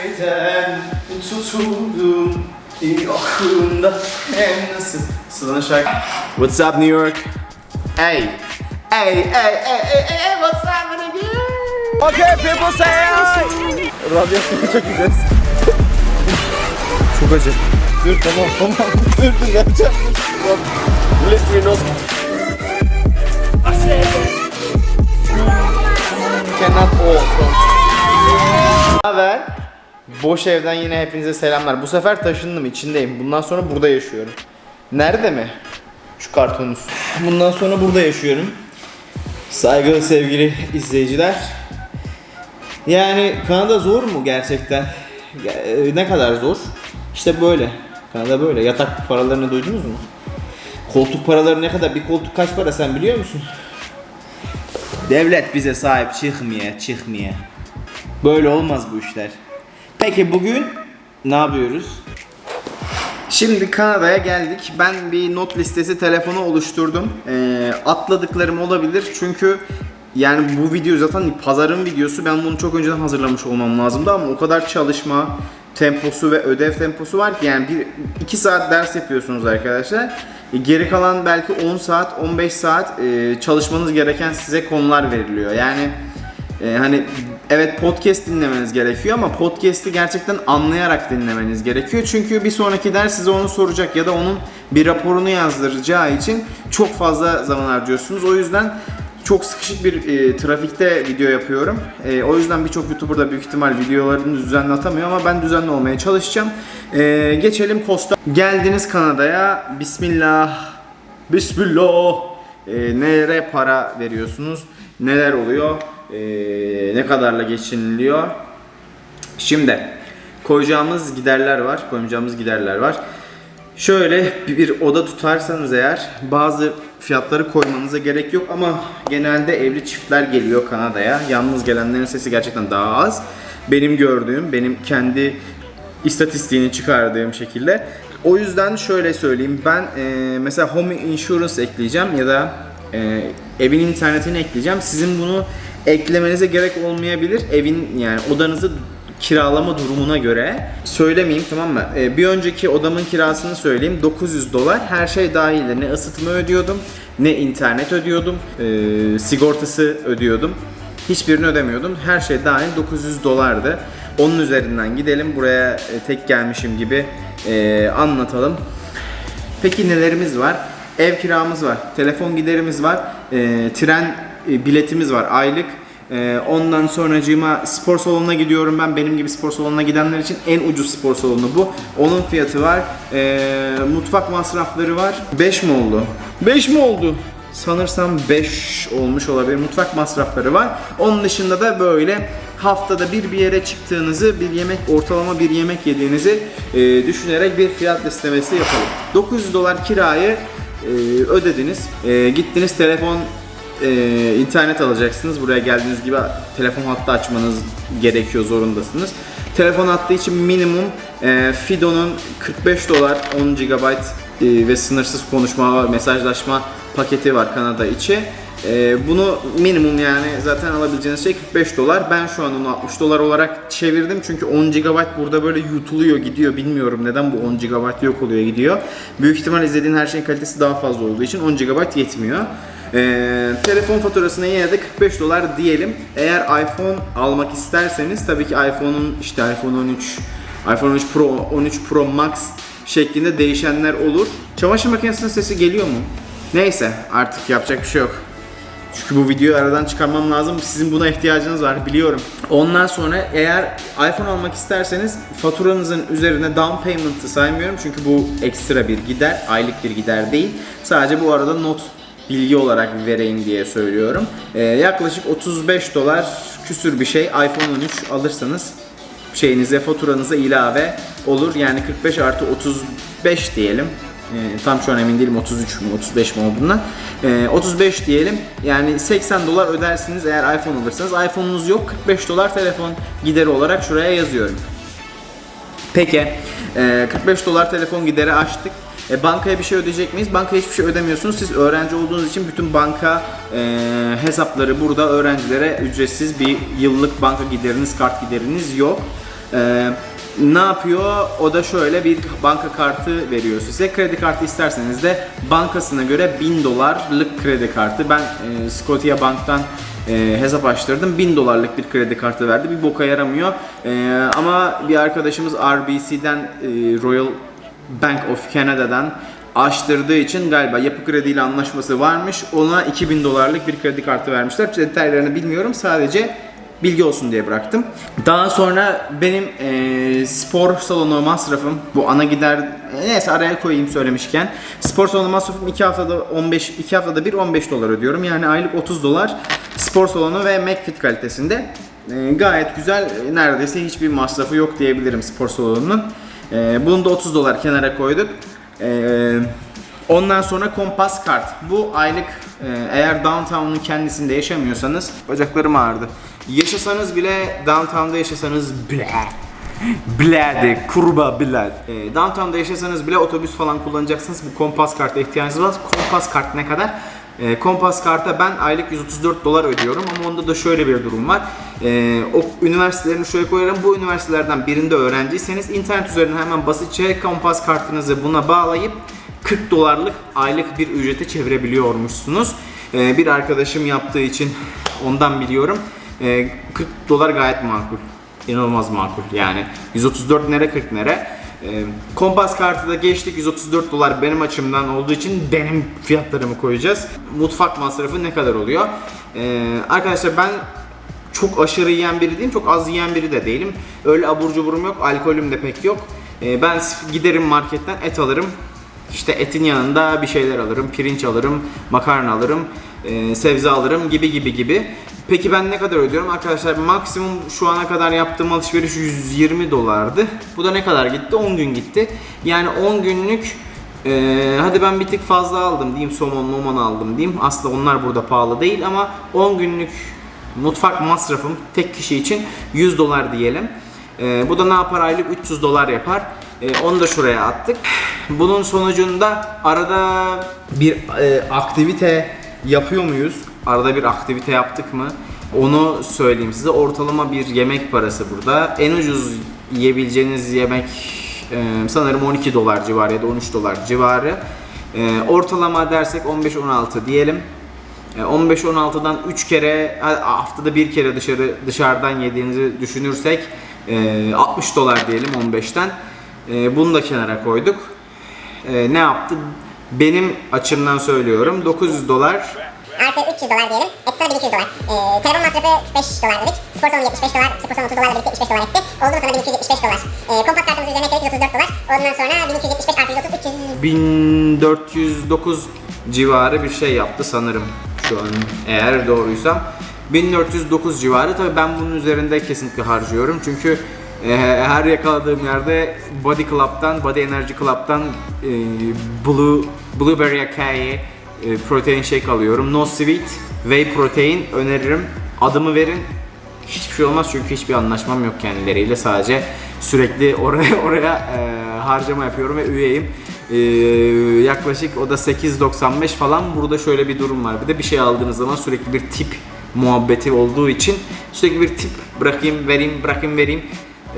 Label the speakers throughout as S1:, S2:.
S1: Neden tutuldum yokluğunda hem nasıl? Sıla'nın şarkı. What's up New York? Hey. Hey hey hey hey hey what's happening? Here? Okay people say hey Radyasyonu güzel Çok acı. Dur tamam tamam. Dur dur yapacağım. Millet nos Cannot all haber? Boş evden yine hepinize selamlar. Bu sefer taşındım, içindeyim. Bundan sonra burada yaşıyorum. Nerede mi? Şu kartonun üstü. Bundan sonra burada yaşıyorum. Saygılı sevgili izleyiciler. Yani Kanada zor mu gerçekten? E, Ne kadar zor? İşte böyle. Kanada böyle. Yatak paralarını duydunuz mu? Koltuk paraları ne kadar? Bir koltuk kaç para sen biliyor musun? Devlet bize sahip çıkmıyor, çıkmıyor. Böyle olmaz bu işler. Peki bugün ne yapıyoruz? Şimdi Kanada'ya geldik. Ben bir not listesi telefonu oluşturdum. Ee, atladıklarım olabilir çünkü yani bu video zaten pazarın videosu. Ben bunu çok önceden hazırlamış olmam lazımdı ama o kadar çalışma temposu ve ödev temposu var ki yani bir 2 saat ders yapıyorsunuz arkadaşlar. E, Geri kalan belki 10 saat, 15 saat e, çalışmanız gereken size konular veriliyor. Yani ee, hani evet podcast dinlemeniz gerekiyor ama podcast'i gerçekten anlayarak dinlemeniz gerekiyor. Çünkü bir sonraki ders size onu soracak ya da onun bir raporunu yazdıracağı için çok fazla zaman harcıyorsunuz. O yüzden çok sıkışık bir e, trafikte video yapıyorum. E, o yüzden birçok YouTuber da büyük ihtimal videolarını düzenli atamıyor ama ben düzenli olmaya çalışacağım. E, geçelim Costa. Geldiniz Kanada'ya. Bismillah. Bismillah. E, nelere para veriyorsunuz? Neler oluyor? E, ne kadarla geçiniliyor? Şimdi koyacağımız giderler var. Koyacağımız giderler var. Şöyle bir, oda tutarsanız eğer bazı fiyatları koymanıza gerek yok ama genelde evli çiftler geliyor Kanada'ya. Yalnız gelenlerin sesi gerçekten daha az. Benim gördüğüm, benim kendi istatistiğini çıkardığım şekilde. O yüzden şöyle söyleyeyim. Ben e, mesela home insurance ekleyeceğim ya da e, evin internetini ekleyeceğim. Sizin bunu eklemenize gerek olmayabilir. Evin yani odanızı kiralama durumuna göre söylemeyeyim tamam mı? Ee, bir önceki odamın kirasını söyleyeyim 900 dolar her şey dahildi. Ne ısıtma ödüyordum ne internet ödüyordum ee, sigortası ödüyordum. Hiçbirini ödemiyordum. Her şey dahil 900 dolardı. Onun üzerinden gidelim. Buraya e, tek gelmişim gibi e, anlatalım. Peki nelerimiz var? Ev kiramız var, telefon giderimiz var, e, tren e, biletimiz var aylık. E, ondan sonracığıma spor salonuna gidiyorum ben. Benim gibi spor salonuna gidenler için en ucuz spor salonu bu. Onun fiyatı var. E, mutfak masrafları var. 5 mi oldu? 5 mi oldu? Sanırsam 5 olmuş olabilir. Mutfak masrafları var. Onun dışında da böyle haftada bir bir yere çıktığınızı, bir yemek ortalama bir yemek yediğinizi e, düşünerek bir fiyat listemesi yapalım. 900 dolar kirayı e, ödediniz. E, gittiniz telefon e, internet alacaksınız. Buraya geldiğiniz gibi telefon hattı açmanız gerekiyor, zorundasınız. Telefon hattı için minimum e, Fido'nun 45 dolar 10 GB e, ve sınırsız konuşma ve mesajlaşma paketi var Kanada içi. E, bunu minimum yani zaten alabileceğiniz şey 45 dolar. Ben şu an onu 60 dolar olarak çevirdim çünkü 10 GB burada böyle yutuluyor gidiyor. Bilmiyorum neden bu 10 GB yok oluyor gidiyor. Büyük ihtimal izlediğin her şeyin kalitesi daha fazla olduğu için 10 GB yetmiyor. Ee, telefon faturasına yine de 45 dolar diyelim. Eğer iPhone almak isterseniz tabii ki iPhone'un işte iPhone 13, iPhone 13 Pro, 13 Pro Max şeklinde değişenler olur. Çamaşır makinesinin sesi geliyor mu? Neyse artık yapacak bir şey yok. Çünkü bu videoyu aradan çıkarmam lazım. Sizin buna ihtiyacınız var biliyorum. Ondan sonra eğer iPhone almak isterseniz faturanızın üzerine down payment'ı saymıyorum. Çünkü bu ekstra bir gider, aylık bir gider değil. Sadece bu arada not bilgi olarak vereyim diye söylüyorum. Ee, yaklaşık 35 dolar küsür bir şey iPhone 13 alırsanız şeyinize faturanıza ilave olur. Yani 45 artı 35 diyelim. Ee, tam şu an emin değilim 33 mü 35 mi olduğundan. Ee, 35 diyelim. Yani 80 dolar ödersiniz eğer iPhone alırsanız. iPhone'unuz yok 45 dolar telefon gideri olarak şuraya yazıyorum. Peki e, 45 dolar telefon gideri açtık. E, bankaya bir şey ödeyecek miyiz? Bankaya hiçbir şey ödemiyorsunuz. Siz öğrenci olduğunuz için bütün banka e, hesapları burada öğrencilere ücretsiz bir yıllık banka gideriniz, kart gideriniz yok. E, ne yapıyor? O da şöyle bir banka kartı veriyor size. Kredi kartı isterseniz de bankasına göre 1000 dolarlık kredi kartı. Ben e, Scotia Bank'tan e, hesap açtırdım. 1000 dolarlık bir kredi kartı verdi. Bir boka yaramıyor. E, ama bir arkadaşımız RBC'den e, Royal Bank of Canada'dan açtırdığı için galiba yapı krediyle anlaşması varmış. Ona 2000 dolarlık bir kredi kartı vermişler. Detaylarını bilmiyorum. Sadece bilgi olsun diye bıraktım. Daha sonra benim eee, spor salonu masrafım bu ana gider neyse araya koyayım söylemişken spor salonu masrafım 2 haftada 15 2 haftada bir 15 dolar ödüyorum. Yani aylık 30 dolar spor salonu ve McFit kalitesinde. Eee, gayet güzel. Neredeyse hiçbir masrafı yok diyebilirim spor salonunun. Eee bunu da 30 dolar kenara koyduk. Eee Ondan sonra kompas kart. Bu aylık e, eğer downtown'un kendisinde yaşamıyorsanız bacaklarım ağrıdı. Yaşasanız bile downtown'da yaşasanız bile Blade, kurba blad. E, downtown'da yaşasanız bile otobüs falan kullanacaksınız. Bu kompas karta ihtiyacınız var. Kompas kart ne kadar? E, kompas karta ben aylık 134 dolar ödüyorum ama onda da şöyle bir durum var. E, o üniversitelerini şöyle koyarım. Bu üniversitelerden birinde öğrenciyseniz internet üzerinden hemen basitçe kompas kartınızı buna bağlayıp 40 dolarlık aylık bir ücrete çevirebiliyormuşsunuz. Ee, bir arkadaşım yaptığı için ondan biliyorum. Ee, 40 dolar gayet makul. İnanılmaz makul yani. 134 nere 40 nere. Ee, kompas kartı da geçtik 134 dolar benim açımdan olduğu için benim fiyatlarımı koyacağız. Mutfak masrafı ne kadar oluyor? Ee, arkadaşlar ben çok aşırı yiyen biri değilim, çok az yiyen biri de değilim. Öyle abur cuburum yok, alkolüm de pek yok. Ee, ben giderim marketten et alırım. İşte etin yanında bir şeyler alırım, pirinç alırım, makarna alırım, e, sebze alırım gibi gibi gibi. Peki ben ne kadar ödüyorum? Arkadaşlar maksimum şu ana kadar yaptığım alışveriş 120 dolardı. Bu da ne kadar gitti? 10 gün gitti. Yani 10 günlük e, hadi ben bir tık fazla aldım diyeyim somon momon aldım diyeyim. Aslında onlar burada pahalı değil ama 10 günlük mutfak masrafım tek kişi için 100 dolar diyelim. E, bu da ne yapar aylık 300 dolar yapar. E, onu da şuraya attık. Bunun sonucunda arada bir e, aktivite yapıyor muyuz? Arada bir aktivite yaptık mı? Onu söyleyeyim size. Ortalama bir yemek parası burada. En ucuz yiyebileceğiniz yemek e, sanırım 12 dolar civarı ya da 13 dolar civarı. E, ortalama dersek 15-16 diyelim. E, 15-16'dan 3 kere ha- haftada bir kere dışarı dışarıdan yediğinizi düşünürsek e, 60 dolar diyelim 15'ten. E, bunu da kenara koyduk. E, ne yaptı? Benim açımdan söylüyorum 900 dolar
S2: Artı 300 dolar diyelim. Eksi sana 1200 dolar. Ee, telefon masrafı 45 dolar dedik. Spor salonu 75 dolar. Spor salonu 30 dolarla birlikte 75 dolar etti. Oldu mu sana 1275 dolar. Ee, kompas kartımız üzerine ekledik 134 dolar. Ondan sonra 1275 artı 130 300
S1: 1409 civarı bir şey yaptı sanırım şu an eğer doğruysam 1409 civarı tabi ben bunun üzerinde kesinlikle harcıyorum çünkü her yakaladığım yerde Body Club'dan, Body Energy Club'dan e, Blue Blueberry Acai e, protein shake alıyorum. No Sweet Whey Protein öneririm. Adımı verin. Hiçbir şey olmaz çünkü hiçbir anlaşmam yok kendileriyle. Sadece sürekli oraya oraya e, harcama yapıyorum ve üyeyim. E, yaklaşık o da 8.95 falan. Burada şöyle bir durum var. Bir de bir şey aldığınız zaman sürekli bir tip muhabbeti olduğu için sürekli bir tip bırakayım, vereyim, bırakayım, vereyim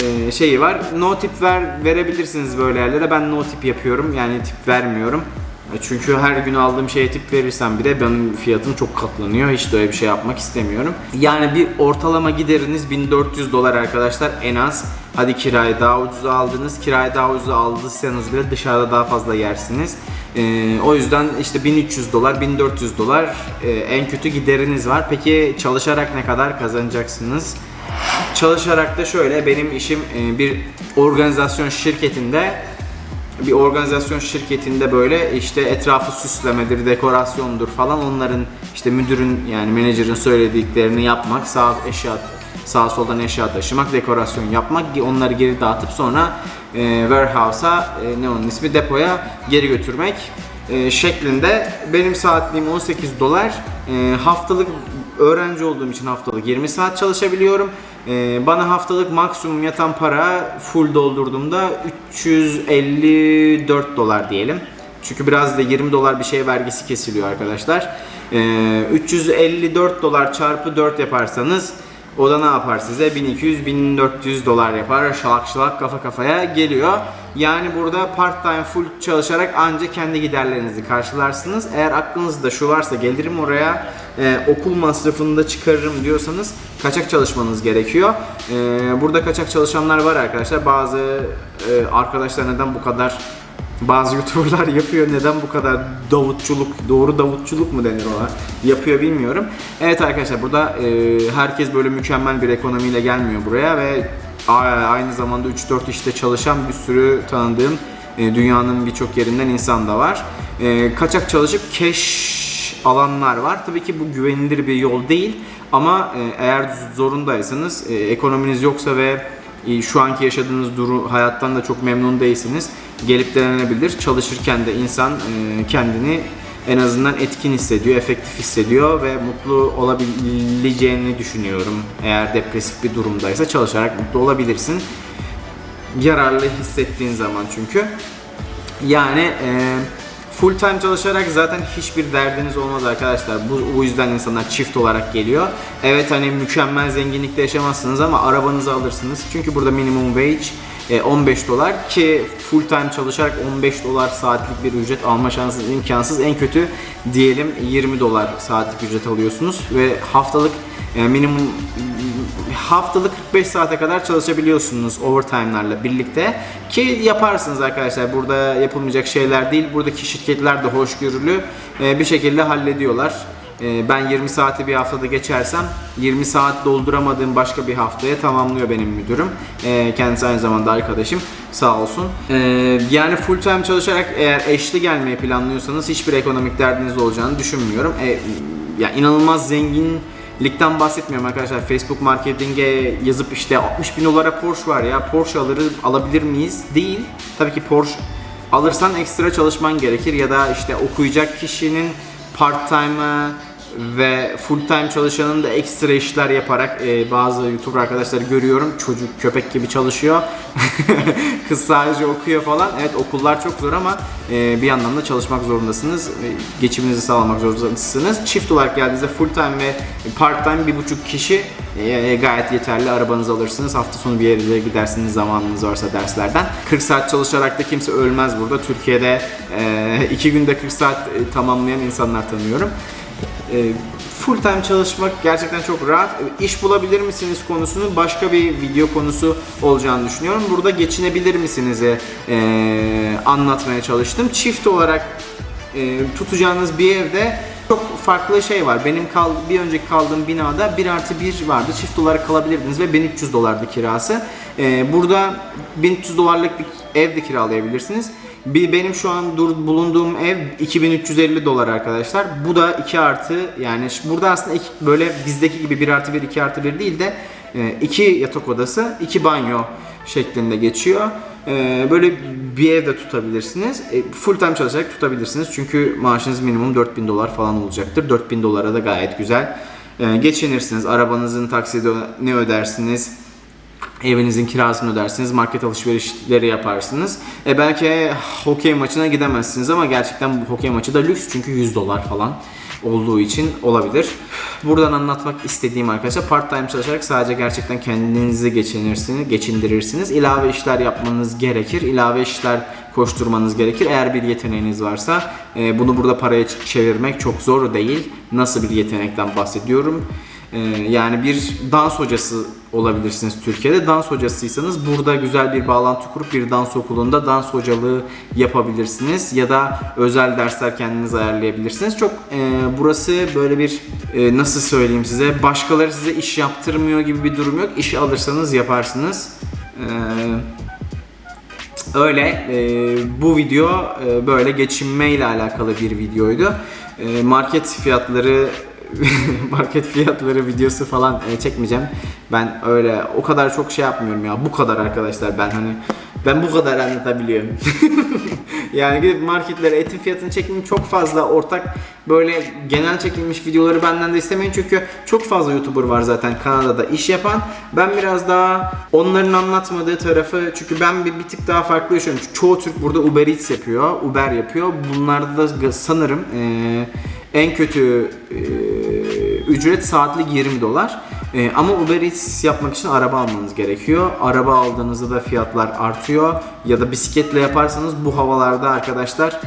S1: e, şeyi var. No tip ver verebilirsiniz böyle yerlere. Ben no tip yapıyorum. Yani tip vermiyorum. E, Çünkü her gün aldığım şeye tip verirsem bile benim fiyatım çok katlanıyor. Hiç de öyle bir şey yapmak istemiyorum. Yani bir ortalama gideriniz 1400 dolar arkadaşlar en az. Hadi kirayı daha ucuza aldınız. Kirayı daha ucuza aldıysanız bile dışarıda daha fazla yersiniz. E, o yüzden işte 1300 dolar, 1400 dolar e, en kötü gideriniz var. Peki çalışarak ne kadar kazanacaksınız? Çalışarak da şöyle benim işim e, bir organizasyon şirketinde bir organizasyon şirketinde böyle işte etrafı süslemedir, dekorasyondur falan onların işte müdürün yani menajerin söylediklerini yapmak, sağ eşya sağ soldan eşya taşımak, dekorasyon yapmak, onları geri dağıtıp sonra e, warehouse'a e, ne onun ismi depoya geri götürmek e, şeklinde benim saatliğim 18 dolar. E, haftalık öğrenci olduğum için haftalık 20 saat çalışabiliyorum. Ee, bana haftalık maksimum yatan para full doldurduğumda 354 dolar diyelim. Çünkü biraz da 20 dolar bir şey vergisi kesiliyor arkadaşlar. Ee, 354 dolar çarpı 4 yaparsanız O da ne yapar size? 1200-1400 dolar yapar. Şalak şalak kafa kafaya geliyor. Yani burada part time full çalışarak ancak kendi giderlerinizi karşılarsınız. Eğer aklınızda şu varsa gelirim oraya e, okul masrafını da çıkarırım diyorsanız kaçak çalışmanız gerekiyor. E, burada kaçak çalışanlar var arkadaşlar. Bazı e, arkadaşlar neden bu kadar bazı youtuberlar yapıyor. Neden bu kadar davutçuluk, doğru davutçuluk mu denir ona? Yapıyor bilmiyorum. Evet arkadaşlar burada e, herkes böyle mükemmel bir ekonomiyle gelmiyor buraya ve aynı zamanda 3-4 işte çalışan bir sürü tanıdığım e, dünyanın birçok yerinden insan da var. E, kaçak çalışıp cash alanlar var. Tabii ki bu güvenilir bir yol değil ama e, eğer zorundaysanız, e, ekonominiz yoksa ve e, şu anki yaşadığınız duru hayattan da çok memnun değilsiniz. Gelip denenebilir. Çalışırken de insan kendini en azından etkin hissediyor, efektif hissediyor ve mutlu olabileceğini düşünüyorum. Eğer depresif bir durumdaysa çalışarak mutlu olabilirsin. Yararlı hissettiğin zaman çünkü. Yani e, full time çalışarak zaten hiçbir derdiniz olmaz arkadaşlar. Bu, bu yüzden insanlar çift olarak geliyor. Evet hani mükemmel zenginlikte yaşamazsınız ama arabanızı alırsınız. Çünkü burada minimum wage e, 15 dolar ki full time çalışarak 15 dolar saatlik bir ücret alma şansınız imkansız. En kötü diyelim 20 dolar saatlik ücret alıyorsunuz ve haftalık e, minimum haftalık 45 saate kadar çalışabiliyorsunuz overtime'larla birlikte ki yaparsınız arkadaşlar. Burada yapılmayacak şeyler değil. Buradaki şirketler de hoşgörülü e, bir şekilde hallediyorlar. E, Ben 20 saati bir haftada geçersem 20 saat dolduramadığım başka bir haftaya tamamlıyor benim müdürüm. E, Kendisi aynı zamanda arkadaşım sağ olsun. Yani full time çalışarak eğer eşli gelmeyi planlıyorsanız hiçbir ekonomik derdiniz olacağını düşünmüyorum. Ya inanılmaz zengin Ligden bahsetmiyorum arkadaşlar. Facebook marketinge yazıp işte 60 bin dolara Porsche var ya Porsche alırız, alabilir miyiz? Değil. Tabii ki Porsche alırsan ekstra çalışman gerekir ya da işte okuyacak kişinin part time ve full time çalışanın da ekstra işler yaparak e, bazı YouTuber arkadaşlar görüyorum çocuk köpek gibi çalışıyor. Kız sadece okuyor falan. Evet okullar çok zor ama e, bir yandan da çalışmak zorundasınız. E, geçiminizi sağlamak zorundasınız. Çift olarak geldiğinizde full time ve part time bir buçuk kişi e, gayet yeterli. Arabanızı alırsınız. Hafta sonu bir yere gidersiniz zamanınız varsa derslerden. 40 saat çalışarak da kimse ölmez burada. Türkiye'de e, iki günde 40 saat e, tamamlayan insanlar tanıyorum. E, full time çalışmak gerçekten çok rahat. E, İş bulabilir misiniz konusunun başka bir video konusu olacağını düşünüyorum. Burada geçinebilir misiniz e, anlatmaya çalıştım. Çift olarak tutacağınız bir evde çok farklı şey var. Benim kal bir önceki kaldığım binada 1 artı 1 vardı. Çift olarak kalabilirdiniz ve 1300 dolardı kirası. E, burada 1300 dolarlık bir ev de kiralayabilirsiniz. Bir, benim şu an dur, bulunduğum ev 2350 dolar arkadaşlar. Bu da 2 artı yani burada aslında iki, böyle bizdeki gibi 1 artı 1 2 artı 1 değil de 2 yatak odası 2 banyo şeklinde geçiyor. E, böyle bir evde tutabilirsiniz. E, full time çalışarak tutabilirsiniz. Çünkü maaşınız minimum 4000 dolar falan olacaktır. 4000 dolara da gayet güzel e, geçinirsiniz. Arabanızın taksidini ödersiniz. Evinizin kirasını ödersiniz, market alışverişleri yaparsınız. E belki hokey maçına gidemezsiniz ama gerçekten bu hokey maçı da lüks çünkü 100 dolar falan olduğu için olabilir. Buradan anlatmak istediğim arkadaşlar part time çalışarak sadece gerçekten kendinizi geçinirsiniz, geçindirirsiniz. İlave işler yapmanız gerekir. ilave işler koşturmanız gerekir. Eğer bir yeteneğiniz varsa e, bunu burada paraya çevirmek çok zor değil. Nasıl bir yetenekten bahsediyorum? Ee, yani bir dans hocası olabilirsiniz Türkiye'de. Dans hocasıysanız burada güzel bir bağlantı kurup bir dans okulunda dans hocalığı yapabilirsiniz ya da özel dersler kendiniz ayarlayabilirsiniz. Çok e, burası böyle bir e, nasıl söyleyeyim size başkaları size iş yaptırmıyor gibi bir durum yok. İşi alırsanız yaparsınız. Eee Öyle e, bu video e, böyle geçinme ile alakalı bir videoydu. E, market fiyatları market fiyatları videosu falan e, çekmeyeceğim. Ben öyle o kadar çok şey yapmıyorum ya. Bu kadar arkadaşlar ben hani ben bu kadar anlatabiliyorum. yani gidip marketlere etin fiyatını çekmeyin çok fazla ortak böyle genel çekilmiş videoları benden de istemeyin çünkü çok fazla YouTuber var zaten Kanada'da iş yapan. Ben biraz daha onların anlatmadığı tarafı çünkü ben bir, bir tık daha farklı yaşıyorum. Çünkü çoğu Türk burada Uber Eats yapıyor, Uber yapıyor. Bunlarda da sanırım eee, en kötü eee, ücret saatlik 20 dolar. Ee, ama Uber Eats yapmak için araba almanız gerekiyor. Araba aldığınızda da fiyatlar artıyor. Ya da bisikletle yaparsanız bu havalarda arkadaşlar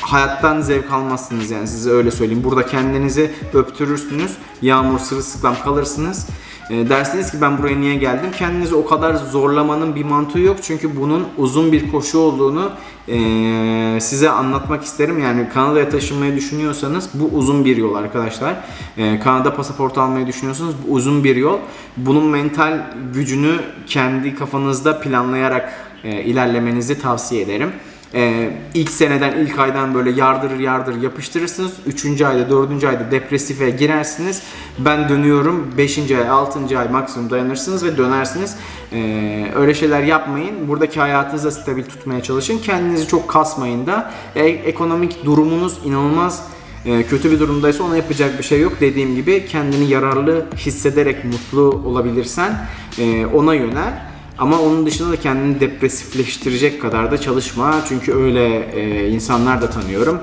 S1: hayattan zevk almazsınız yani size öyle söyleyeyim. Burada kendinizi öptürürsünüz. Yağmur sırılsıklam kalırsınız. E, dersiniz ki ben buraya niye geldim? Kendinizi o kadar zorlamanın bir mantığı yok. Çünkü bunun uzun bir koşu olduğunu e, size anlatmak isterim. Yani Kanada'ya taşınmayı düşünüyorsanız bu uzun bir yol arkadaşlar. E, Kanada pasaportu almayı düşünüyorsanız bu uzun bir yol. Bunun mental gücünü kendi kafanızda planlayarak ilerlemenizi tavsiye ederim. Ee, ilk seneden, ilk aydan böyle yardırır yardır yapıştırırsınız. Üçüncü ayda, dördüncü ayda depresife girersiniz. Ben dönüyorum. Beşinci ay, altıncı ay maksimum dayanırsınız ve dönersiniz. Ee, öyle şeyler yapmayın. Buradaki hayatınızı stabil tutmaya çalışın. Kendinizi çok kasmayın da. E- ekonomik durumunuz inanılmaz e, kötü bir durumdaysa ona yapacak bir şey yok. Dediğim gibi kendini yararlı hissederek mutlu olabilirsen e, ona yönel. Ama onun dışında da kendini depresifleştirecek kadar da çalışma. Çünkü öyle e, insanlar da tanıyorum.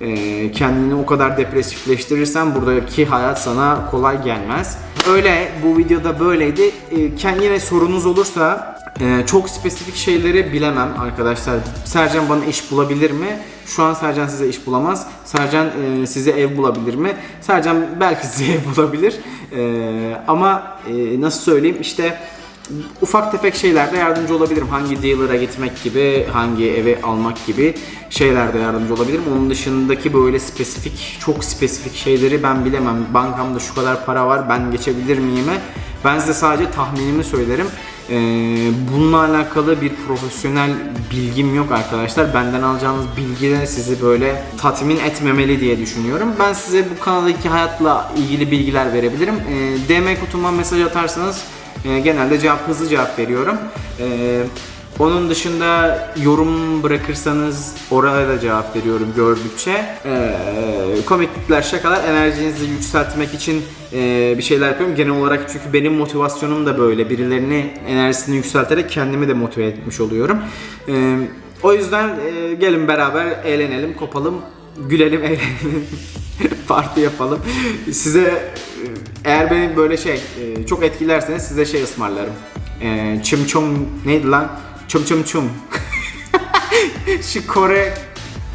S1: E, kendini o kadar depresifleştirirsen buradaki hayat sana kolay gelmez. Öyle bu videoda böyleydi. E, kend- yine sorunuz olursa e, çok spesifik şeyleri bilemem arkadaşlar. Sercan bana iş bulabilir mi? Şu an Sercan size iş bulamaz. Sercan e, size ev bulabilir mi? Sercan belki size ev bulabilir. E, ama e, nasıl söyleyeyim işte ufak tefek şeylerde yardımcı olabilirim. Hangi dealer'a gitmek gibi, hangi eve almak gibi şeylerde yardımcı olabilirim. Onun dışındaki böyle spesifik, çok spesifik şeyleri ben bilemem. Bankamda şu kadar para var, ben geçebilir miyime? Ben size sadece tahminimi söylerim. Ee, bununla alakalı bir profesyonel bilgim yok arkadaşlar. Benden alacağınız bilgi de sizi böyle tatmin etmemeli diye düşünüyorum. Ben size bu kanaldaki hayatla ilgili bilgiler verebilirim. Ee, DM kutuma mesaj atarsanız e, genelde cevap hızlı cevap veriyorum. E, onun dışında yorum bırakırsanız oraya da cevap veriyorum gördükçe. E, komiklikler, şakalar enerjinizi yükseltmek için e, bir şeyler yapıyorum. Genel olarak çünkü benim motivasyonum da böyle. Birilerini enerjisini yükselterek kendimi de motive etmiş oluyorum. E, o yüzden e, gelin beraber eğlenelim, kopalım, gülelim, eğlenelim. Parti yapalım. Size eğer beni böyle şey e, çok etkilerseniz size şey ısmarlarım. E, çım neydi lan? Çum çum çum. Şu Kore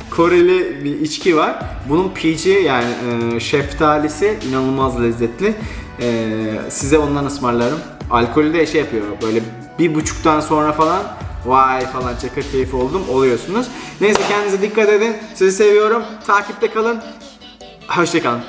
S1: Koreli bir içki var. Bunun peach'i yani e, şeftalisi inanılmaz lezzetli. E, size ondan ısmarlarım. Alkolü de şey yapıyor böyle bir buçuktan sonra falan vay falan çakır keyfi oldum oluyorsunuz. Neyse kendinize dikkat edin. Sizi seviyorum. Takipte kalın. Hoşçakalın.